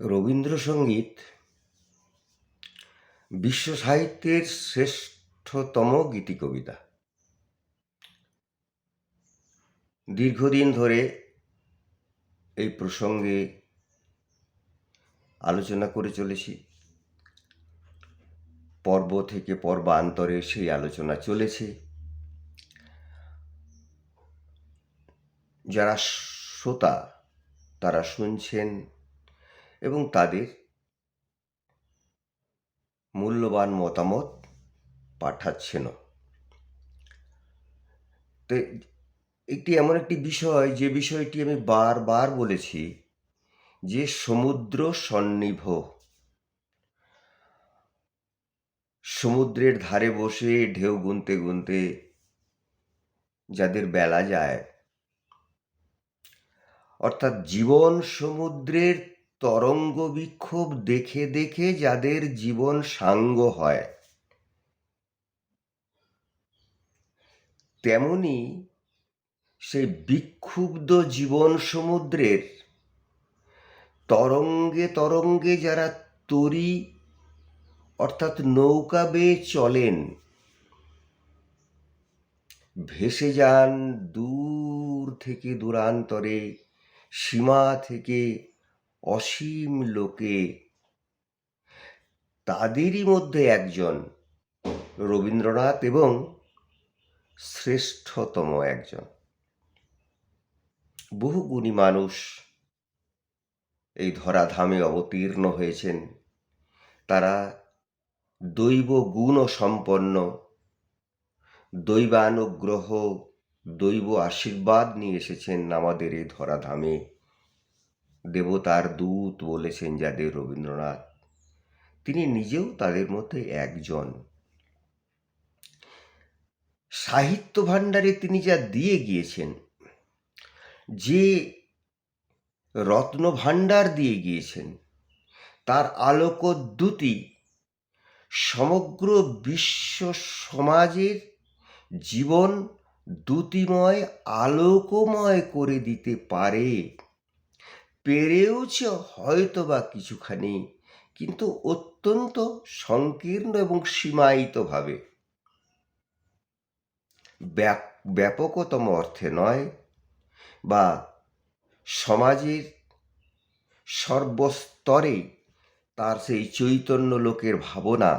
রবীন্দ্রসঙ্গীত বিশ্ব সাহিত্যের শ্রেষ্ঠতম গীতিকবিতা দীর্ঘদিন ধরে এই প্রসঙ্গে আলোচনা করে চলেছি। পর্ব থেকে পর্বান্তরে সেই আলোচনা চলেছে। যারা শ্রোতা, তারা শুনছেন এবং তাদের মূল্যবান মতামত পাঠাচ্ছেন। তো, একটি এমন একটি বিষয়, যে বিষয়টি আমি বারবার বলেছি, যে সমুদ্র সন্নিভ। সমুদ্রের ধারে বসে ঢেউ গুনতে গুনতে যাদের বেলা যায়, অর্থাৎ জীবন সমুদ্রের তরঙ্গ বিক্ষোভ দেখে দেখে যাদের জীবন সাঙ্গ হয়। তেমনি সেই বিক্ষুব্ধ জীবন সমুদ্রের তরঙ্গে তরঙ্গে যারা তরি, অর্থাৎ নৌকা বেয়ে চলেন, ভেসে যান দূর থেকে দূরান্তরে, সীমা থেকে অসীম লোকে। তাদেরই মধ্যে একজন রবীন্দ্রনাথ এবং শ্রেষ্ঠতম একজন। বহু গুণী মানুষ এই ধরাধামে অবতীর্ণ হয়েছেন। তারা দৈব গুণ সম্পন্ন, দৈবানুগ্রহ, দৈব আশীর্বাদ নিয়ে এসেছেন আমাদের এই ধরাধামে। দেবতার দূত বলেছেন যাদের রবীন্দ্রনাথ। তিনি নিজেও তাদের মধ্যে একজন। সাহিত্য ভাণ্ডারে তিনি যা দিয়ে গিয়েছেন, যে রত্ন ভাণ্ডার দিয়ে গিয়েছেন, তার আলোকদ্যুতি সমগ্র বিশ্ব সমাজের জীবন দ্যুতিময়, আলোকময় করে দিতে পারে। পেরেওছে হয়তো বা কিছুখানি, কিন্তু অত্যন্ত সংকীর্ণ এবং সীমায়িতভাবে। ব্যাপকতম অর্থে নয় বা সমাজের সর্বস্তরে তার সেই চৈতন্য লোকের ভাবনা,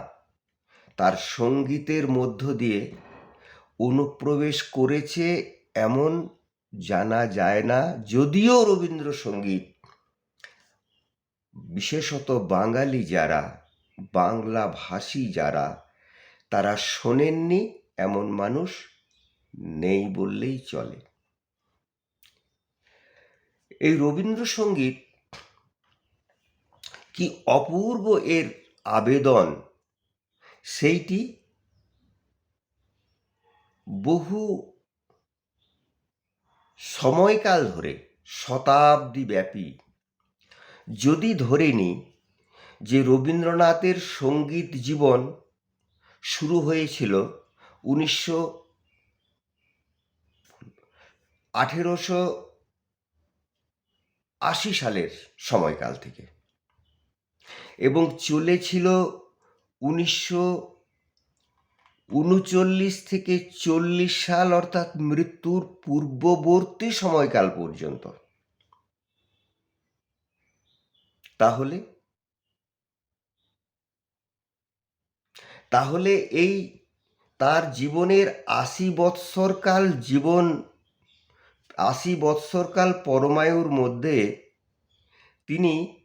তার সঙ্গীতের মধ্য দিয়ে অনুপ্রবেশ করেছে এমন জানা যায় না, যদিও রবীন্দ্রসঙ্গীত। বিশেষত বাঙালি যারা, বাংলা ভাষী যারা, তারা শোনেননি এমন মানুষ নেই বললেই চলে। এই রবীন্দ্রসঙ্গীত কি অপূর্ব এর আবেদন, সেইটি বহু সময়কাল ধরে শতাব্দী ব্যাপী। যদি ধরে নিই যে রবীন্দ্রনাথের সংগীত জীবন শুরু হয়েছিল উনিশশো আঠেরোশো আশি সালের সময়কাল থেকে এবং চলেছিল উনিশশো উনচল্লিশ থেকে চল্লিশ সাল অর্থাৎ মৃত্যুর পূর্ববর্তী সময়কাল পর্যন্ত। তাহলে? তাহলে এই তার জীবনের আশি বৎসরকাল জীবন, আশি বৎসরকাল পরমায়ুর মধ্যে তিনি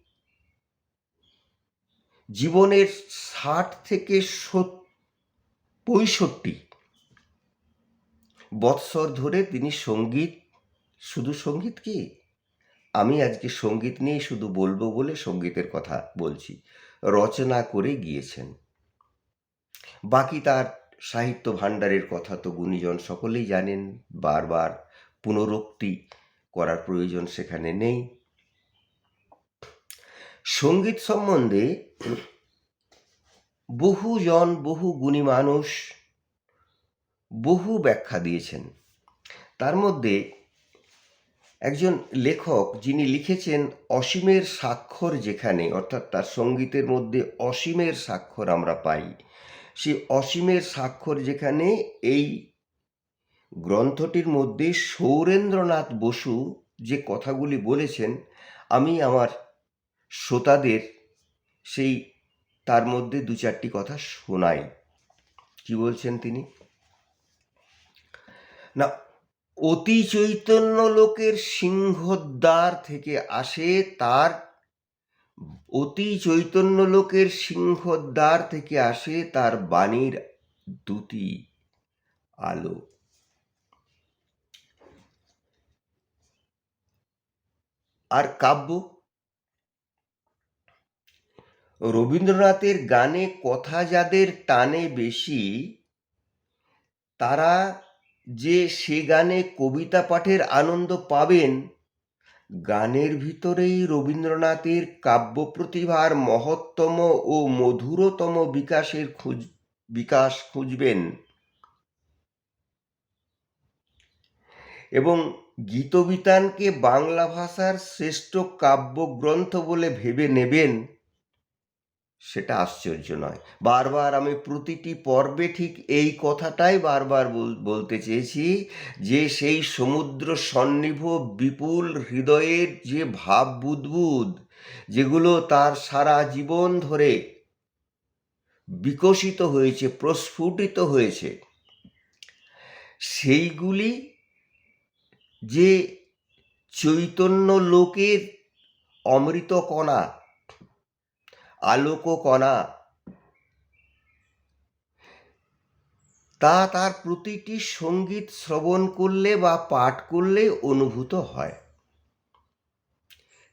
জীবনের ষাট থেকে পঁয়ষট্টি। বৎসর ধরে তিনি সংগীত, শুধু সংগীত কি? আমি আজকে সংগীত নিয়ে শুধু বলব বলে সঙ্গীতের কথা বলছি। রচনা করে গিয়েছেন। বাকি তার সাহিত্য ভাণ্ডারের কথা তো গুণীজন সকলেই জানেন, বারবার পুনরুক্তি করার প্রয়োজন সেখানে নেই। সংগীত সম্বন্ধে বহুজন বহু গুণী মানুষ বহু ব্যাখ্যা দিয়েছেন। তার মধ্যে একজন লেখক যিনি লিখেছেন অসীমের স্বাক্ষর যেখানে, অর্থাৎ তার সঙ্গীতের মধ্যে অসীমের স্বাক্ষর আমরা পাই। সেই অসীমের স্বাক্ষর যেখানে, এই গ্রন্থটির মধ্যে সৌরেন্দ্রনাথ বসু যে কথাগুলি বলেছেন, আমি আমার শ্রোতাদের সেই তার মধ্যে দু চারটি কথা শোনাই কি বলছেন তিনি? না, অতি চৈতন্য লোকের সিংহদ্বার থেকে আসে তার, অতি চৈতন্য লোকের সিংহদ্বার থেকে আসে তার বাণীর দুটি আলো। আর কাব্য? রবীন্দ্রনাথের গানে কথা যাদের টানে বেশি, তারা যে সে গানে কবিতা পাঠের আনন্দ পাবেন, গানের ভিতরেই রবীন্দ্রনাথের কাব্য প্রতিভার মহত্তম ও মধুরতম বিকাশের খুঁজ, বিকাশ খুঁজবেন। এবং গীতবিতানকে বাংলা ভাষার শ্রেষ্ঠ কাব্যগ্রন্থ বলে ভেবে নেবেন। সেটা আশ্চর্য নয়। বারবার আমি প্রতিটি পর্বে ঠিক এই কথাটাই বারবার বলতে চেয়েছি যে সেই সমুদ্র সন্নিভ বিপুল হৃদয়ের যে ভাব বুদবুদ, যেগুলো তার সারা জীবন ধরে বিকশিত হয়েছে, প্রস্ফুটিত হয়েছে, সেইগুলি যে চৈতন্য লোকের অমৃত কণা আলোক কণা। তা তার প্রতিটি সংগীত শ্রবণ করলে বা পাঠ করলে অনুভূত হয়।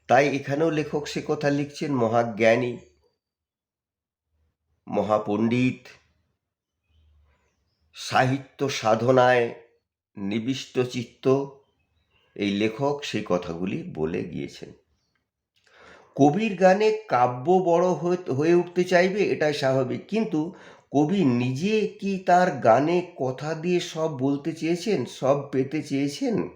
তাই এখানেও লেখক সে কথা লিখছেন মহাজ্ঞানী, মহাপণ্ডিত, সাহিত্য সাধনায় নিবিষ্ট চিত্ত। এই লেখক সেই কথাগুলি বলে গিয়েছেন। কবির গানে কাব্য বড় হয়ে উঠতে চাইবে, এটাই স্বাভাবিক। কিন্তু কবি নিজে কি তার গানে কথা দিয়ে সব বলতে চেয়েছেন, সব পেতে চেয়েছেন?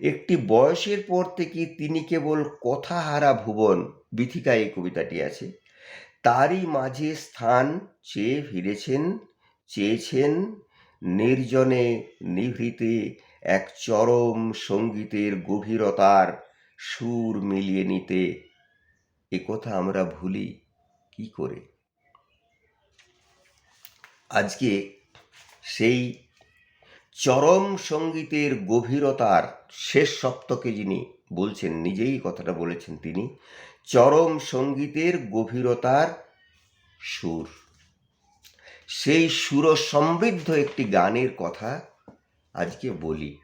একটি বয়সের পর থেকে তিনি কেবল কথা হারা ভুবন, বিথিকা এই কবিতাটি আছে। তারই মাঝে স্থান চেয়ে ফিরেছেন, চেয়েছেন নির্জনে নিভৃতে এক চরম সঙ্গীতের গভীরতার সুর মিলিয়ে নিতে। কথা আমরা ভুলি কি করে? আজকে সেই চরম সঙ্গীতের গভীরতার শেষ সপ্তকে যিনি বলছেন, নিজেই কথাটা বলেছেন তিনি, চরম সঙ্গীতের গভীরতার সুর। সেই সুর সমৃদ্ধ একটি গানের কথা আজকে বলি।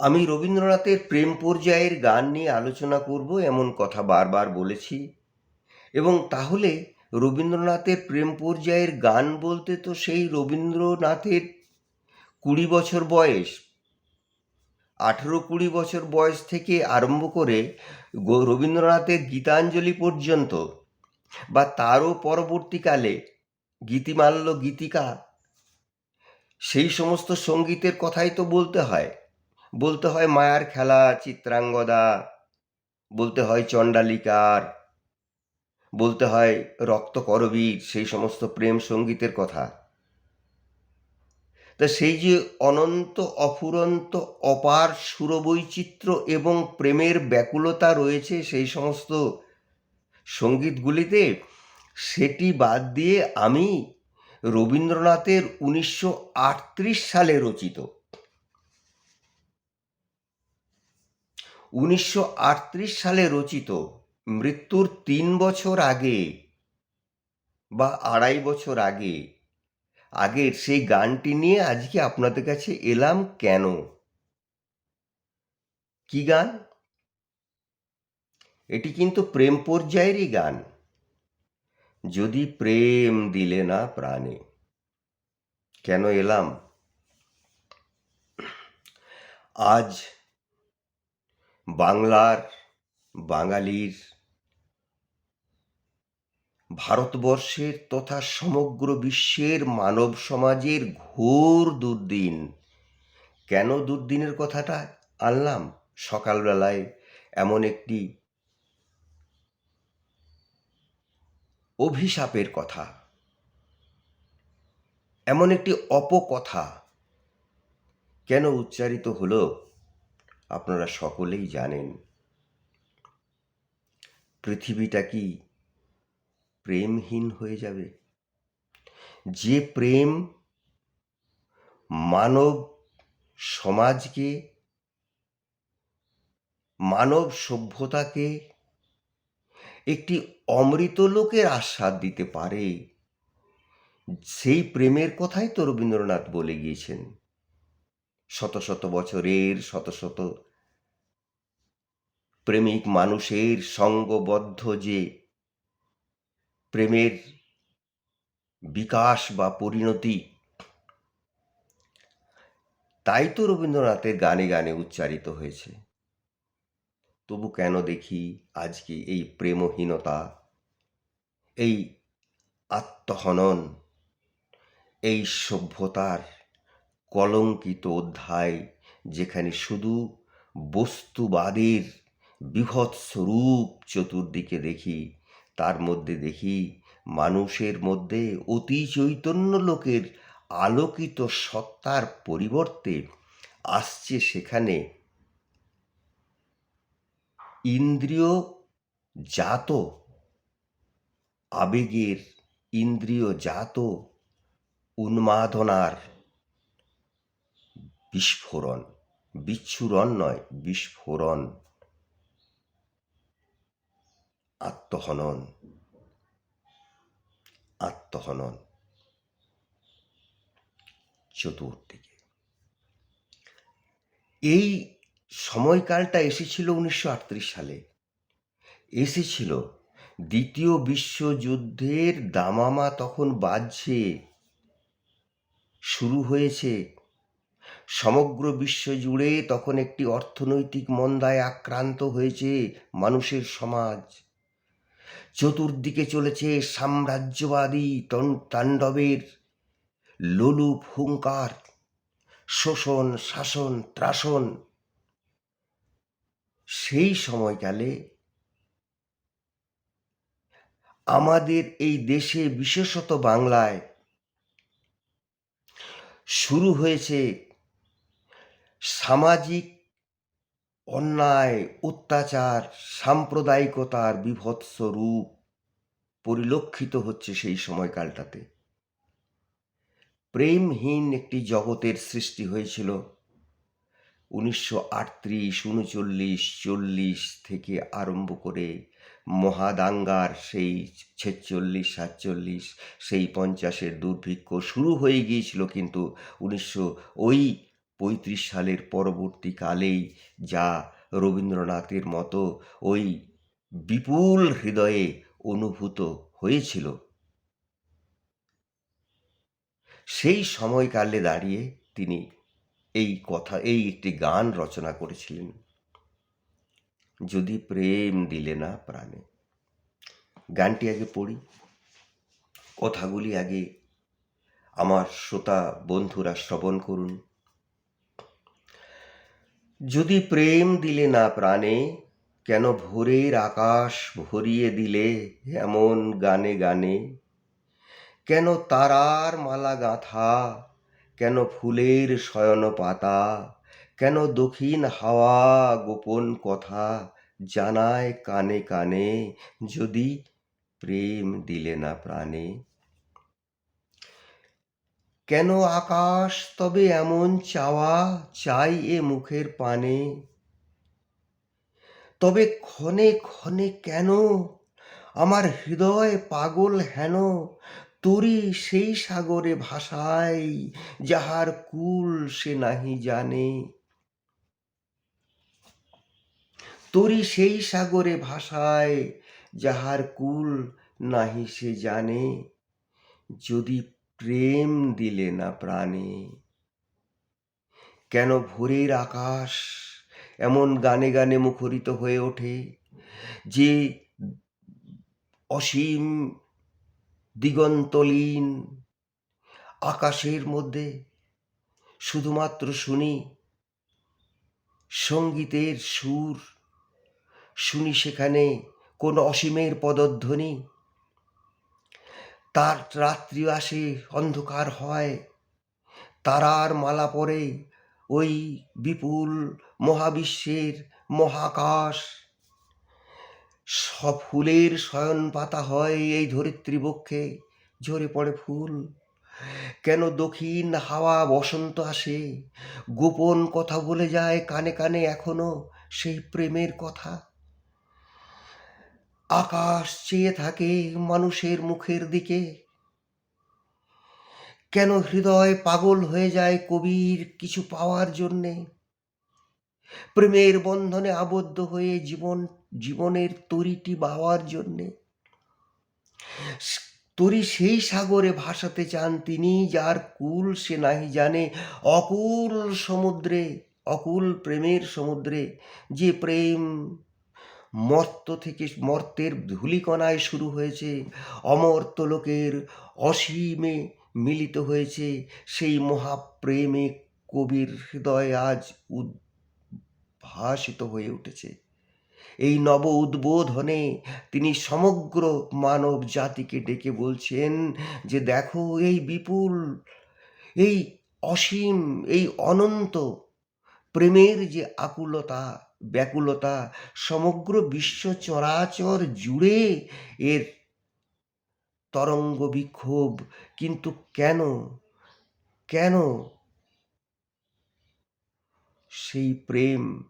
আমি রবীন্দ্রনাথের প্রেম পর্যায়ের গান নিয়ে আলোচনা করব, এমন কথা বারবার বলেছি। এবং তাহলে রবীন্দ্রনাথের প্রেম পর্যায়ের গান বলতে তো সেই রবীন্দ্রনাথের কুড়ি বছর বয়স। আঠেরো কুড়ি বছর বয়স থেকে আরম্ভ করে রবীন্দ্রনাথের গীতাঞ্জলি পর্যন্ত বা তারও পরবর্তীকালে গীতিমাল্য গীতিকা সেই সমস্ত সঙ্গীতের কথাই তো বলতে হয়। বলতে হয় মায়ার খেলা, চিত্রাঙ্গদা। বলতে হয় চণ্ডালিকার। বলতে হয় রক্তকরবীর সেই সমস্ত প্রেম সঙ্গীতের কথা। তা সেই যে অনন্ত, অফুরন্ত, অপার সুরবৈচিত্র্য এবং প্রেমের ব্যাকুলতা রয়েছে সেই সমস্ত সঙ্গীতগুলিতে, সেটি বাদ দিয়ে আমি রবীন্দ্রনাথের উনিশশো আটত্রিশ সালে রচিত। উনিশশো আটত্রিশ সালে রচিত। মৃত্যুর তিন বছর আগে বা আড়াই বছর আগে। আগের সেই গানটি নিয়ে আজকে আপনাদের কাছে এলাম কেন? কি গান? এটি কিন্তু প্রেম পর্যায়েরই গান। যদি প্রেম দিলে না প্রাণে, কেন এলাম? আজ বাংলার, বাঙালির, ভারতবর্ষের তথা সমগ্র বিশ্বের মানব সমাজের ঘোর দুর্দিন। কেন দুর্দিনের কথাটা আনলাম? সকালবেলায় এমন একটি অভিশাপের কথা, এমন একটি অপকথা কেন উচ্চারিত হলো? আপনারা সকলেই জানেন। পৃথিবীটা কি প্রেমহীন হয়ে যাবে? যে প্রেম মানব সমাজকে, মানব সভ্যতাকে একটি অমৃত লোকের আস্বাদ দিতে পারে, সেই প্রেমের কথাই তো রবীন্দ্রনাথ বলে গিয়েছেন। শত শত বছরের, শত শত প্রেমিক মানুষের সঙ্গবদ্ধ যে প্রেমের বিকাশ বা পরিণতি, তাই তো রবীন্দ্রনাথের গানে গানে উচ্চারিত হয়েছে। তবু কেন দেখি আজকে এই প্রেমহীনতা, এই আত্মহনন, এই সভ্যতার কলঙ্কিত অধ্যায়, যেখানে শুধু বস্তুবাদের বিভৎস রূপ চতুর্দিকে দেখি, তার মধ্যে দেখি মানুষের মধ্যে অতি চৈতন্য লোকের আলোকিত সত্তার পরিবর্তে আসছে সেখানে ইন্দ্রিয় জাত, আবেগের ইন্দ্রিয় জাত, উন্মাদনার বিস্ফোরণ। বিচ্ছুরণ নয়, বিস্ফোরণ। আত্মহনন। আত্মহনন। চতুর্দিকে। এই সময়কালটা এসেছিল উনিশশো আটত্রিশ সালে। এসেছিল দ্বিতীয় বিশ্বযুদ্ধের দামামা তখন বাজছে। শুরু হয়েছে সমগ্র বিশ্ব জুড়ে তখন একটি অর্থনৈতিক মন্দায় আক্রান্ত হয়েছে মানুষের সমাজ। চতুর্দিকে চলেছে সাম্রাজ্যবাদী তাণ্ডবের লোলুপ হুঙ্কার, শোষণ, শাসন, ত্রাসন। সেই সময়কালে আমাদের এই দেশে বিশেষত বাংলায় শুরু হয়েছে সামাজিক অন্যায়, অত্যাচার, সাম্প্রদায়িকতার বিভৎস রূপ পরিলক্ষিত হচ্ছে সেই সময়কালটাতে। প্রেমহীন একটি জগতের সৃষ্টি হয়েছিল উনিশশো আটত্রিশ, উনচল্লিশ, চল্লিশ থেকে আরম্ভ করে মহাদাঙ্গার সেই ছেচল্লিশ, সাতচল্লিশ, সেই পঞ্চাশের দুর্ভিক্ষ শুরু হয়ে গিয়েছিল কিন্তু উনিশশো ওই পঁয়ত্রিশ সালের পরবর্তীকালেই যা রবীন্দ্রনাথের মতো ওই বিপুল হৃদয়ে অনুভূত হয়েছিল। সেই সময়কালে দাঁড়িয়ে তিনি এই কথা, এই একটি গান রচনা করেছিলেন। যদি প্রেম দিলে না প্রাণে। গানটি আগে পড়ি। কথাগুলি আগে আমার শ্রোতা বন্ধুরা শ্রবণ করুন। যদি প্রেম দিলে না প্রাণে, কেন ভোরের আকাশ ভরিয়ে দিলে এমন গানে গানে? কেন তারার মালা গাঁথা, কেন ফুলের শয়ন পাতা, কেন দক্ষিণ হাওয়া গোপন কথা জানায় কানে কানে যদি প্রেম দিলে না প্রাণে? কেন আকাশ তবে এমন চাওয়া চাই এ মুখের পানে? তবে ক্ষণে ক্ষণে কেন? আমার হৃদয় পাগল হেন? তরি সেই সাগরে ভাসায় যাহার কুল সে নাহি জানে। তরি সেই সাগরে ভাসায় যাহার কুল নাহি সে জানে। যদি প্রেম দিলে না প্রাণে। কেন ভোরের আকাশ এমন গানে গানে মুখরিত হয়ে ওঠে যে অসীম দিগন্তলীন আকাশের মধ্যে শুধুমাত্র শুনি সঙ্গীতের সুর, শুনি সেখানে কোন অসীমের পদধ্বনি? তার রাত্রি আসে, অন্ধকার হয়। তারার মালা পরে ওই বিপুল মহাবিশ্বের মহাকাশ। সব ফুলের শয়ন পাতা হয় এই ধরিত্রী বক্ষে, ঝরে পড়ে ফুল। কেন দক্ষিণ হাওয়া বসন্ত আসে? গোপন কথা বলে যায় কানে কানে এখনও সেই প্রেমের কথা। আকাশ চেয়ে থাকে মানুষের মুখের দিকে। কেন হৃদয় পাগল হয়ে যায় কবির কিছু পাওয়ার জন্যে? প্রেমের বন্ধনে আবদ্ধ হয়ে জীবন, জীবনের তরিটি বাওয়ার জন্যে। তরি সেই সাগরে ভাসাতে চান তিনি, যার কুল সে নাহি জানে। অকুল সমুদ্রে, অকুল প্রেমের সমুদ্রে যে প্রেম মর্ত থেকে মর্তের ধূলিকণায় শুরু হয়েছে। অমর্ত লোকের অসীমে মিলিত হয়েছে। সেই মহাপ্রেমে কবির হৃদয় আজ উদ্ভাসিত হয়ে উঠেছে। এই নব উদ্বোধনে তিনি সমগ্র মানব জাতিকে ডেকে বলছেন যে, দেখো এই বিপুল, এই অসীম, এই অনন্ত প্রেমের যে আকুলতা ব্যাকুলতা, সমগ্র বিশ্ব চরাচর জুড়ে এর তরঙ্গ বিক্ষোভ কিন্তু কেন কেন সেই প্রেম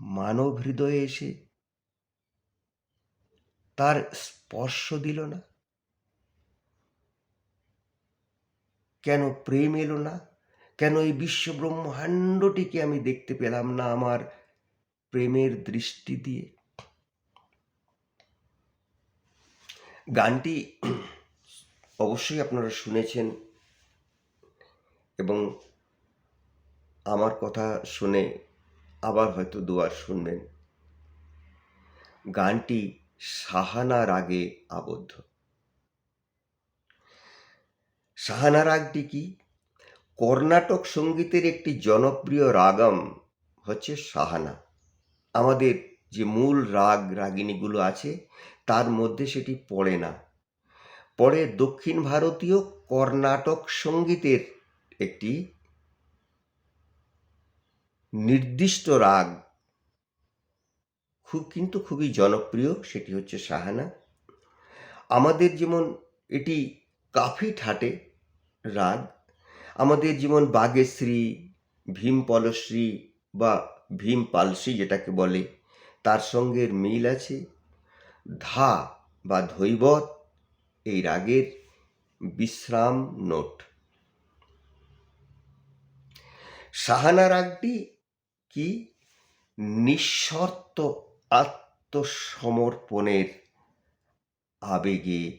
মানব হৃদয়ে এসে তার স্পর্শ দিল না? কেন প্রেম এলো না? কেন এই বিশ্ব ব্রহ্মাণ্ডটিকে আমি দেখতে পেলাম না আমার প্রেমের দৃষ্টি দিয়ে? গানটি অবশ্যই আপনারা শুনেছেন এবং আমার কথা শুনে আবার হয়তো দুয়ার শুনবেন। গানটি সাহানা রাগে আবদ্ধ। সাহানা রাগটি কি? কর্ণাটক সঙ্গীতের একটি জনপ্রিয় রাগম হচ্ছে সাহানা আমাদের যে মূল রাগ রাগিনীগুলো আছে, তার মধ্যে সেটি পড়ে না। পরে দক্ষিণ ভারতীয় কর্ণাটক সঙ্গীতের একটি নির্দিষ্ট রাগ খুব কিন্তু খুবই জনপ্রিয়, সেটি হচ্ছে সাহানা আমাদের যেমন এটি কাফি ঠাটে রাগ আমাদের যেমন বাগেশ্রী ভীম পলশ্রী বা ভীম পালশ্রী যেটাকে বলে, তার সঙ্গে মিল আছে। ধা বা ধৈবত, এই রাগের বিশ্রাম নোট। সাহানা রাগটি কি? নিঃশর্ত আত্মসমর্পণের আবেগে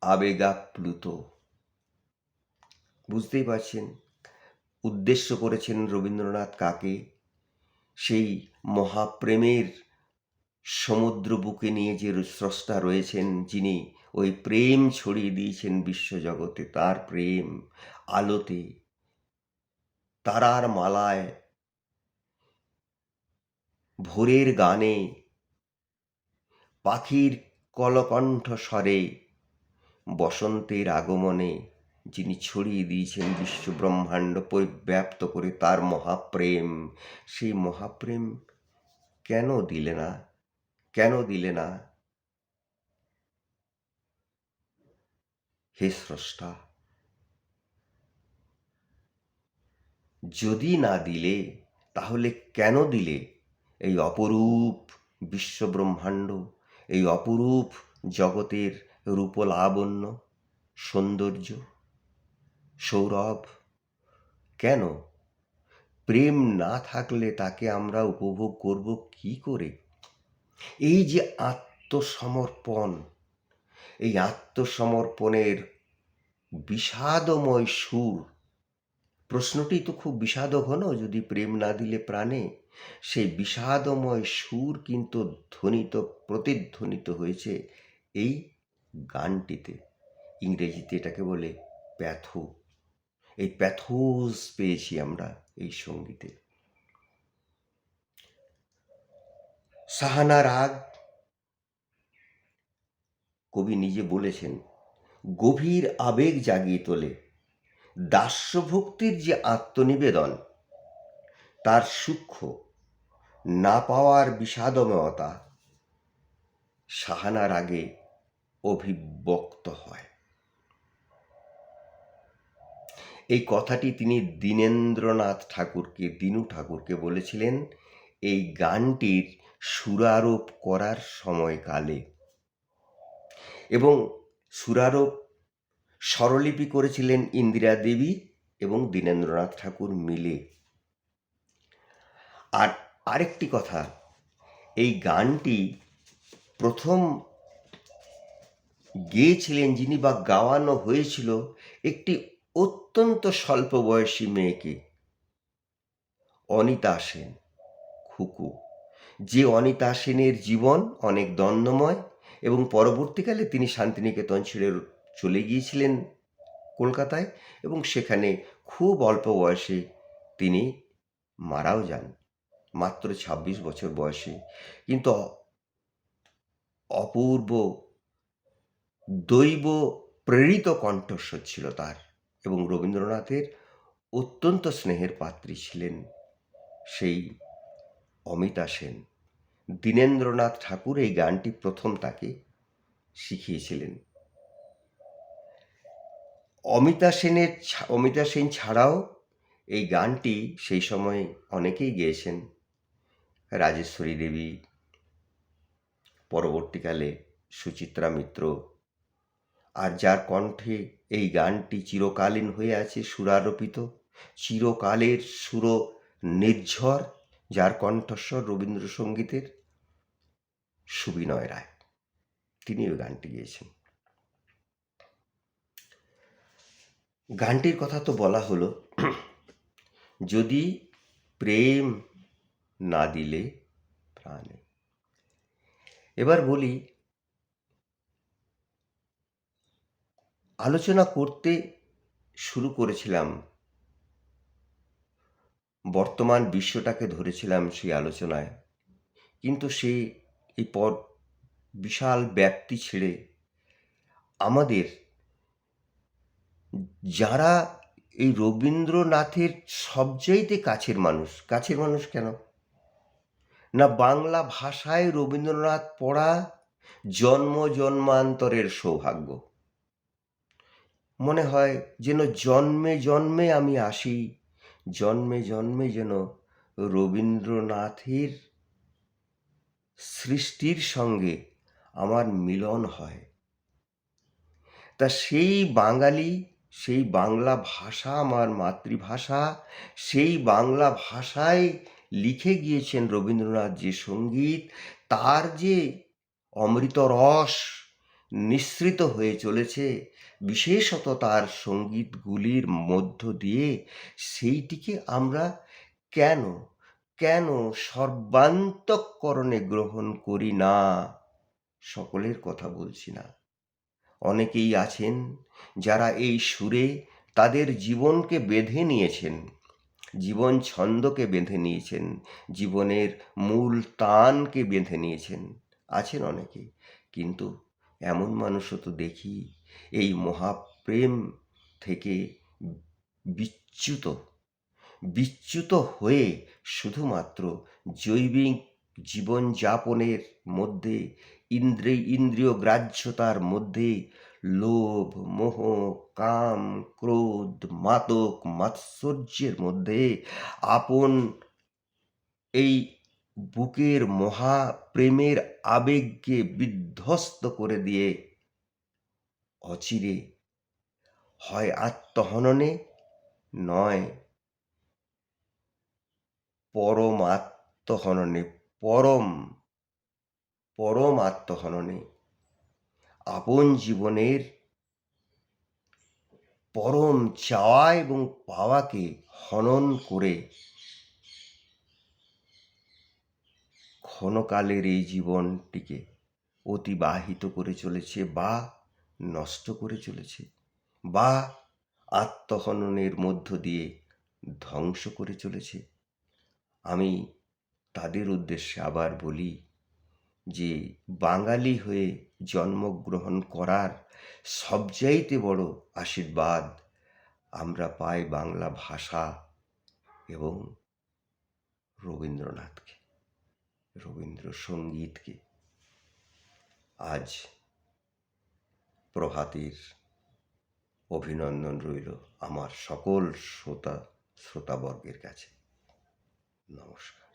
আবেগাপ্লুত। বুঝতেই পারছেন, উদ্দেশ্য করেছেন রবীন্দ্রনাথ কাকে। সেই মহাপ্রেমের সমুদ্র বুকে নিয়ে যে স্রষ্টা রয়েছেন, যিনি ওই প্রেম ছড়িয়ে দিয়েছেন বিশ্বজগতে, তার প্রেম আলোতে, তারার মালায়, ভোরের গানে, পাখির কলকণ্ঠ স্বরে, বসন্তের আগমনে যিনি ছড়িয়ে দিয়েছেন বিশ্ব ব্রহ্মাণ্ড পরিব্যাপ্ত করে তার মহাপ্রেম। সেই মহাপ্রেম কেন দিলে না? কেন দিলে না? হে স্রষ্টা, যদি না দিলে, তাহলে কেন দিলে? এই অপরূপ বিশ্বব্রহ্মাণ্ড, এই অপরূপ জগতের রূপলাবণ্য, সৌন্দর্য সৌরভ, কেন? প্রেম না থাকলে তাকে আমরা উপভোগ করব কি করে? এই যে আত্মসমর্পণ, এই আত্মসমর্পণের বিষাদময় সুর, প্রশ্নটি তো খুব বিষাদ ঘন যদি প্রেম না দিলে প্রাণে, সেই বিষাদময় সুর কিন্তু ধ্বনিত, প্রতিধ্বনিত হয়েছে এই গানটিতে। ইংরেজিতে এটাকে বলে প্যাথো। এই প্যাথোস পেয়েছি আমরা এই সঙ্গীতে। সাহানা রাগ। কবি নিজে বলেছেন, গভীর আবেগ জাগিয়ে তোলে, দাস্যভক্তির যে আত্মনিবেদন, তার সূক্ষ্ম, না পাওয়ার বিষাদময়তা সাহানার আগে অভিব্যক্ত হয়। এই কথাটি তিনি দীনেন্দ্রনাথ ঠাকুরকে, দিনু ঠাকুরকে বলেছিলেন, এই গানটির সুরারোপ করার সময়কালে। এবং সুরারোপ স্বরলিপি করেছিলেন ইন্দিরা দেবী এবং দীনেন্দ্রনাথ ঠাকুর মিলে। আর আরেকটি কথা, এই গানটি প্রথম গেয়েছিলেন যিনি বা গাওয়ানো হয়েছিল, একটি অত্যন্ত স্বল্প বয়সী মেয়েকে অনিতা সেন, খুকু। যে অনিতা সেনের জীবন অনেক দ্বন্দ্বময় এবং পরবর্তীকালে তিনি শান্তিনিকেতন ছেড়ে চলে গিয়েছিলেন কলকাতায় এবং সেখানে খুব অল্প বয়সে তিনি মারাও যান, মাত্র ২৬ বছর বয়সে। কিন্তু অপূর্ব দৈব প্রেরিত কণ্ঠস্বর ছিল তার। এবং রবীন্দ্রনাথের অত্যন্ত স্নেহের পাত্রী ছিলেন সেই অমিতা সেন। দীনেন্দ্রনাথ ঠাকুর এই গানটি প্রথম তাকে শিখিয়েছিলেন। অমিতা সেনের অমিতা সেন ছাড়াও এই গানটি সেই সময় অনেকেই গেয়েছেন। রাজেশ্বরী দেবী, পরবর্তীকালে সুচিত্রা মিত্র, আর যার কণ্ঠে এই গানটি চিরকালীন হয়ে আছে সুরারোপিত, চিরকালের সুর নির্ঝর যার কণ্ঠস্বর রবীন্দ্রসঙ্গীতের সুবিনয় রায়। তিনি ওই গানটি গেয়েছেন। গানটির কথা তো বলা হলো, যদি প্রেম না দিলে প্রাণে। এবার বলি আলোচনা করতে শুরু করেছিলাম। বর্তমান বিশ্বটাকে ধরেছিলাম সেই আলোচনায়। কিন্তু সে এই পর বিশাল ব্যাপ্তি ছেড়ে আমাদের যারা এই রবীন্দ্রনাথের সবচাইতে কাছের মানুষ কাছের মানুষ কেন? না বাংলা ভাষায় রবীন্দ্রনাথ পড়া জন্ম জন্মান্তরের সৌভাগ্য। মনে হয় যেন জন্মে জন্মে আমি আসি, জন্মে জন্মে যেন রবীন্দ্রনাথের সৃষ্টির সঙ্গে আমার মিলন হয়। তা সেই বাঙালি, সেই বাংলা ভাষা আমার মাতৃভাষা, সেই বাংলা ভাষায় লিখে গিয়েছেন রবীন্দ্রনাথ যে সংগীত, তার যে অমৃত রস নিঃসৃত হয়ে চলেছে বিশেষত তার সঙ্গীতগুলির মধ্য দিয়ে সেইটিকে আমরা কেন কেন সর্বান্তকরণে গ্রহণ করি না? সকলের কথা বলছি না। অনেকেই আছেন যারা এই সুরে তাদের জীবনকে বেঁধে নিয়েছেন, জীবন ছন্দকে বেঁধে নিয়েছেন, জীবনের মূল তানকে বেঁধে নিয়েছেন। আছেন অনেকে, কিন্তু এমন মানুষও তো দেখি। এই মহাপ্রেম থেকে বিচ্যুত বিচ্যুত হয়ে শুধুমাত্র জৈবিক জীবনযাপনের মধ্যে ইন্দ্রিয় ইন্দ্রিয় গ্রাহ্যতার মধ্যে লোভ, মোহ, কাম, ক্রোধ, মাদক, মাৎসর্যের মধ্যে আপন এই বুকের মহা প্রেমের আবেগকে বিধ্বস্ত করে দিয়ে অচিরে। হয় আত্মহননে, নয় পরম আত্মহননে, পরম পরম আত্মহননে। আপন জীবনের পরম চাওয়া এবং পাওয়াকে হনন করে ক্ষণকালের এই জীবনটিকে অতিবাহিত করে চলেছে বা নষ্ট করে চলেছে বা আত্মহননের মধ্য দিয়ে ধ্বংস করে চলেছে। আমি তাদের উদ্দেশ্যে আবার বলি যে, বাঙালি হয়ে জন্মগ্রহণ করার সবচাইতে বড় আশীর্বাদ আমরা পাই বাংলা ভাষা এবং রবীন্দ্রনাথকে, রবীন্দ্রসঙ্গীতকে। আজ প্রভাতের অভিনন্দন রইল আমার সকল শ্রোতা শ্রোতাবর্গের কাছে। নমস্কার।